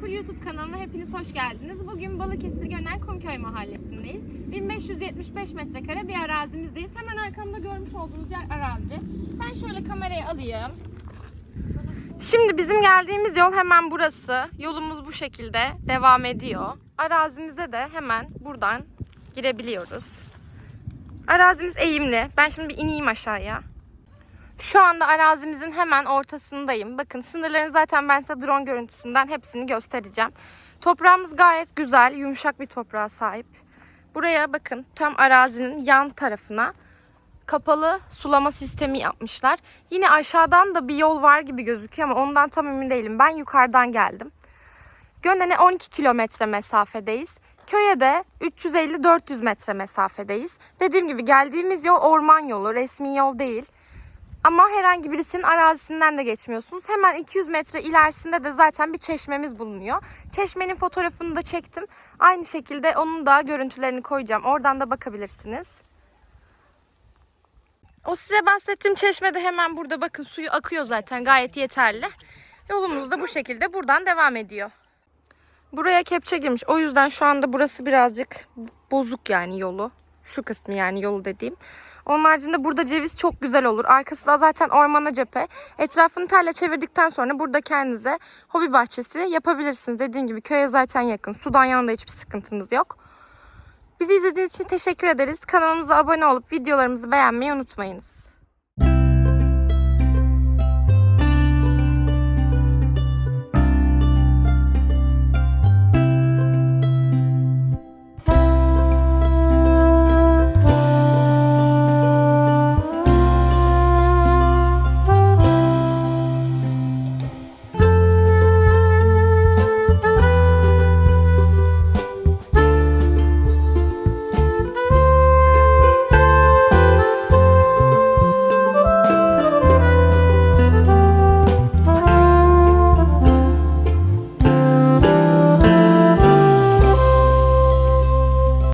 Gayrimenkul YouTube kanalına hepiniz hoş geldiniz. Bugün Balıkesir Gönen Kumköy mahallesindeyiz. 1575 metrekare bir arazimizdeyiz. Hemen arkamda görmüş olduğunuz yer arazi. Ben şöyle kamerayı alayım. Şimdi bizim geldiğimiz yol hemen burası. Yolumuz bu şekilde devam ediyor. Arazimize de hemen buradan girebiliyoruz. Arazimiz eğimli. Ben şimdi bir ineyim aşağıya. Şu anda arazimizin hemen ortasındayım. Bakın sınırların zaten ben size drone görüntüsünden hepsini göstereceğim. Toprağımız gayet güzel, yumuşak bir toprağa sahip. Buraya bakın tam arazinin yan tarafına kapalı sulama sistemi yapmışlar. Yine aşağıdan da bir yol var gibi gözüküyor ama ondan tam emin değilim. Ben yukarıdan geldim. Gönen'e 12 kilometre mesafedeyiz. Köye de 350-400 metre mesafedeyiz. Dediğim gibi geldiğimiz yol orman yolu, resmi yol değil. Ama herhangi birisinin arazisinden de geçmiyorsunuz. Hemen 200 metre ilerisinde de zaten bir çeşmemiz bulunuyor. Çeşmenin fotoğrafını da çektim. Aynı şekilde onun da görüntülerini koyacağım. Oradan da bakabilirsiniz. O size bahsettiğim çeşme de hemen burada bakın suyu akıyor zaten gayet yeterli. Yolumuz da bu şekilde buradan devam ediyor. Buraya kepçe girmiş. O yüzden şu anda burası birazcık bozuk yani yolu. Şu kısmı yani yolu dediğim. Onun haricinde burada ceviz çok güzel olur. Arkası da zaten ormana cephe. Etrafını telle çevirdikten sonra burada kendinize hobi bahçesi yapabilirsiniz. Dediğim gibi köye zaten yakın. Sudan yanında hiçbir sıkıntınız yok. Bizi izlediğiniz için teşekkür ederiz. Kanalımıza abone olup videolarımızı beğenmeyi unutmayınız.